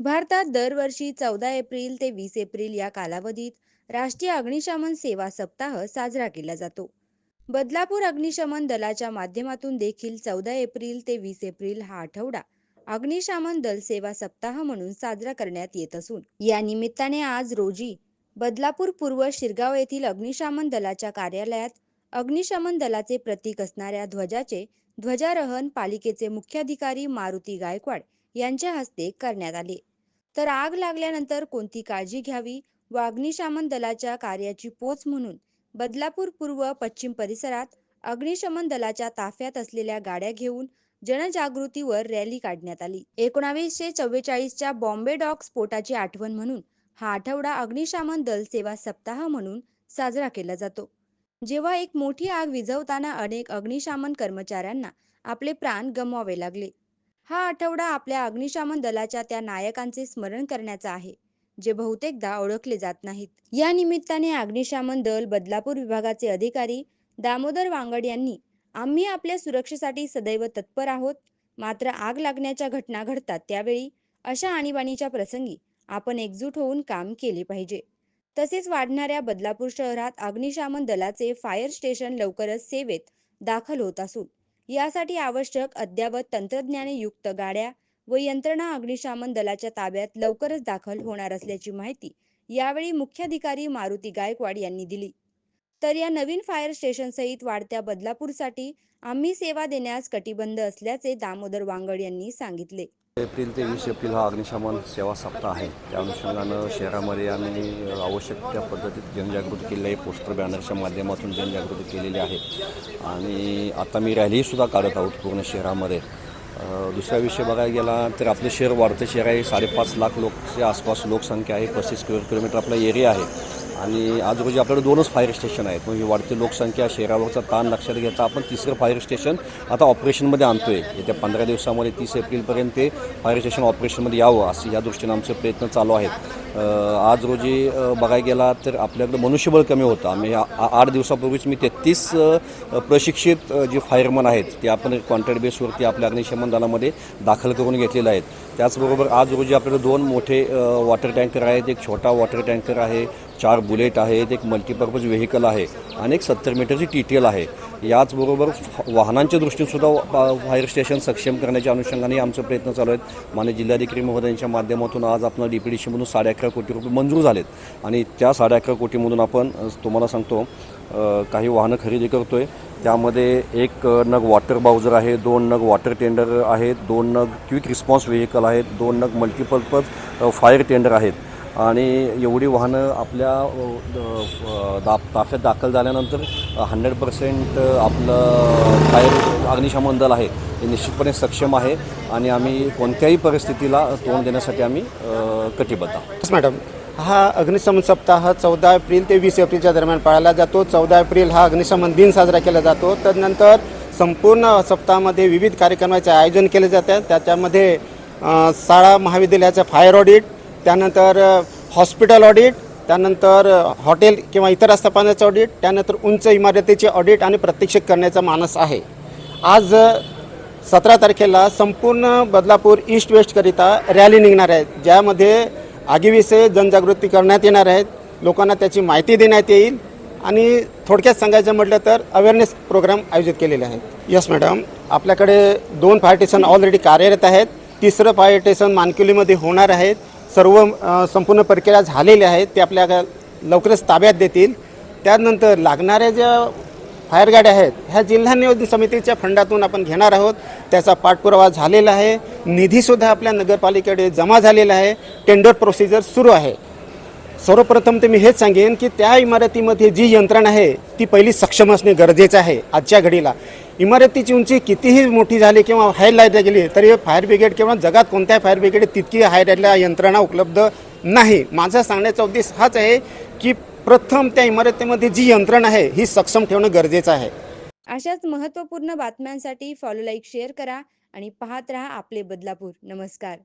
भारतात दरवर्षी चौदा एप्रिल ते वीस एप्रिल या कालावधीत राष्ट्रीय अग्निशमन सेवा सप्ताह साजरा केला जातो. बदलापूर अग्निशमन दलाच्या माध्यमातून देखील चौदा एप्रिल ते वीस एप्रिल हा आठवडा अग्निशमन दल सेवा सप्ताह म्हणून साजरा करण्यात येत असून या निमित्ताने आज रोजी बदलापूर पूर्व शिरगाव येथील अग्निशमन दलाच्या कार्यालयात अग्निशमन दलाचे प्रतीक असणाऱ्या ध्वजाचे ध्वजारोहण पालिकेचे मुख्याधिकारी मारुती गायकवाड यांच्या हस्ते करण्यात आले. तर आग लागल्यानंतर कोणती काळजी घ्यावी? व अग्निशमन दलाच्या कार्याची पोच म्हणून बदलापूर पूर्व पश्चिम परिसरात अग्निशमन दलाच्या ताफ्यात असलेल्या गाड्या घेऊन जनजागृतीवर रॅली काढण्यात आली. एकोणावीसशे चव्वेचाळीसच्या बॉम्बे डॉग स्फोटाची आठवण म्हणून हा आठवडा अग्निशमन दल सेवा सप्ताह म्हणून साजरा केला जातो. जेव्हा एक मोठी आग विझवताना अनेक अग्निशमन कर्मचाऱ्यांना आपले प्राण गमवावे लागले. हा आठवडा आपल्या अग्निशामन दलाच्या त्या नायकांचे स्मरण करण्याचा आहे जे बहुतेकदा ओळखले जात नाहीत. या निमित्ताने अग्निशामन दल बदलापूर विभागाचे अधिकारी दामोदर वांगड यांनी आम्ही आपल्या सुरक्षेसाठी सदैव तत्पर आहोत मात्र आग लागण्याच्या घटना घडतात त्यावेळी अशा आणीबाणीच्या प्रसंगी आपण एकजूट होऊन काम केले पाहिजे. तसेच वाढणाऱ्या बदलापूर शहरात अग्निशामन दलाचे फायर स्टेशन लवकरच सेवेत दाखल होत असून यासाठी आवश्यक अद्ययावत तंत्रज्ञाने युक्त गाड्या व यंत्रणा अग्निशामन दलाच्या ताब्यात लवकरच दाखल होणार असल्याची माहिती यावेळी मुख्याधिकारी मारुती गायकवाड यांनी दिली. तर या नवीन फायर स्टेशनसहित वाढत्या बदलापूरसाठी आम्ही सेवा देण्यास कटिबंध असल्याचे दामोदर वांगड यांनी सांगितले. एप्रिल ते वीस एप्रिल हा अग्निशमन सेवा सप्ताह आहे. त्या अनुषंगानं शहरामध्ये आम्ही आवश्यक त्या पद्धतीत जनजागृती केलेली आहे. पोस्टर बॅनरच्या माध्यमातून जनजागृती केलेली आहे. आणि आता मी रॅलीसुद्धा काढत आहोत पूर्ण शहरामध्ये. दुसरा विषय बघायला गेला तर आपलं शहर वाढतं शहर आहे. साडेपाच लाख लोकच्या आसपास लोकसंख्या आहे. पस्तीस किलो किलोमीटर आपला एरिया आहे. आणि आज रोजी आपल्याकडे दोनच फायर स्टेशन आहेत. मग ही वाढती लोकसंख्या शहरावरचा ताण लक्षात घेता आपण तिसरं फायर स्टेशन आता ऑपरेशनमध्ये आणतो आहे येत्या पंधरा दिवसामध्ये तीस एप्रिलपर्यंत ते फायर स्टेशन ऑपरेशनमध्ये यावं असं या दृष्टीनं आमचे प्रयत्न चालू आहेत. आज रोजी बघायला गेला तर आपल्याकडे मनुष्यबळ कमी होतं. आम्ही आ- आठ दिवसापूर्वीच मी तेहतीस प्रशिक्षित जे फायरमन आहेत ते आपण कॉन्ट्रॅक्ट बेसवरती आपल्या अग्निशमन दलामध्ये दाखल करून घेतलेले आहेत. त्याचबरोबर आज रोजी आपल्याकडे दोन मोठे वॉटर टँकर आहेत एक छोटा वॉटर टँकर आहे चार बुलेट आहेत एक मल्टीपर्पज व्हेकल आहे आणि एक सत्तर मीटरची टी टी एल आहे. याचबरोबर फ- वाहनांच्या दृष्टीने सुद्धा फायर स्टेशन सक्षम करण्याच्या अनुषंगाने आमचे प्रयत्न चालू आहेत. माने जिल्हाधिकारी महोदयांच्या माध्यमातून आज आपण डी पी डी सीमधून साडे अकरा कोटी रुपये मंजूर झालेत. आणि त्या साडे अकरा कोटीमधून आपण तुम्हाला सांगतो काही वाहनं खरेदी करतो आहे त्यामध्ये एक नग वॉटर बाउजर आहे दोन नग वॉटर टेंडर आहेत दोन नग क्विक रिस्पॉन्स व्हेकल आहेत दोन नग मल्टिपर्पज फायर टेंडर आहेत. आणि एवढी वाहनं आपल्या दा ताफ्यात दाखल झाल्यानंतर हंड्रेड पर्सेंट आपलं फायर अग्निशमन दल आहे. हे निश्चितपणे सक्षम आहे आणि आम्ही कोणत्याही परिस्थितीला तोंड देण्यासाठी आम्ही कटिबद्ध आहोत. मॅडम हा अग्निशमन सप्ताह चौदा एप्रिल ते वीस एप्रिलच्या दरम्यान पाळला जातो. चौदा एप्रिल हा अग्निशमन दिन साजरा केला जातो. तदनंतर संपूर्ण सप्ताहामध्ये विविध कार्यक्रमाचे आयोजन केले जाते. त्याच्यामध्ये शाळा महाविद्यालयाचं फायर ऑडिट त्यानंतर हॉस्पिटल ऑडिट त्यानंतर हॉटेल किंवा इतर आस्थापनाचं ऑडिट त्यानंतर उंच इमारतीचे ऑडिट आणि प्रत्यक्ष करण्याचा मानस आहे. आज सतरा तारखेला संपूर्ण बदलापूर ईस्ट वेस्टकरिता रॅली निघणार आहे ज्यामध्ये आगीविषयी जनजागृती करण्यात येणार आहेत लोकांना त्याची माहिती देण्यात येईल. आणि थोडक्यात सांगायचं म्हटलं तर अवेअरनेस प्रोग्राम आयोजित केलेले आहेत. यस मॅडम आपल्याकडे दोन फायर स्टेशन ऑलरेडी कार्यरत आहेत. तिसरं फायर स्टेशन मानकिवलीमध्ये होणार आहेत सर्व संपूर्ण प्रक्रिया झालेल्या आहेत ते आपल्या लवकरच ताब्यात देतील. त्यानंतर लागणाऱ्या ज्या फायर गाड्या आहेत. ह्या जिल्हा नियोजन समितीच्या फंडातून आपण घेणार आहोत. त्याचा पाठपुरावा झालेला आहे. निधीसुद्धा आपल्या नगरपालिकेकडे जमा झालेला आहे. टेंडर प्रोसिजर सुरू आहे. सर्वप्रथम तर मी हेच सांगेन की त्या इमारतीमध्ये जी यंत्रणा आहे ती पहिली सक्षम असणे गरजेचं आहे आजच्या घडीला. इमारतीची उंची कितीही मोठी झाली किंवा हाय लाईटला गेली तरी फायर ब्रिगेड किंवा जगात कोणत्या फायर ब्रिगेड तितकी हाय लाईटला यंत्रणा उपलब्ध नाही. माझा सांगण्याचा उद्देश हाच आहे की प्रथम त्या इमारतीमध्ये जी यंत्रणा आहे ही सक्षम ठेवणं गरजेचं आहे. अशाच महत्त्वपूर्ण बातम्यांसाठी फॉलो लाईक शेअर करा आणि पाहत रहा आपले बदलापूर. नमस्कार.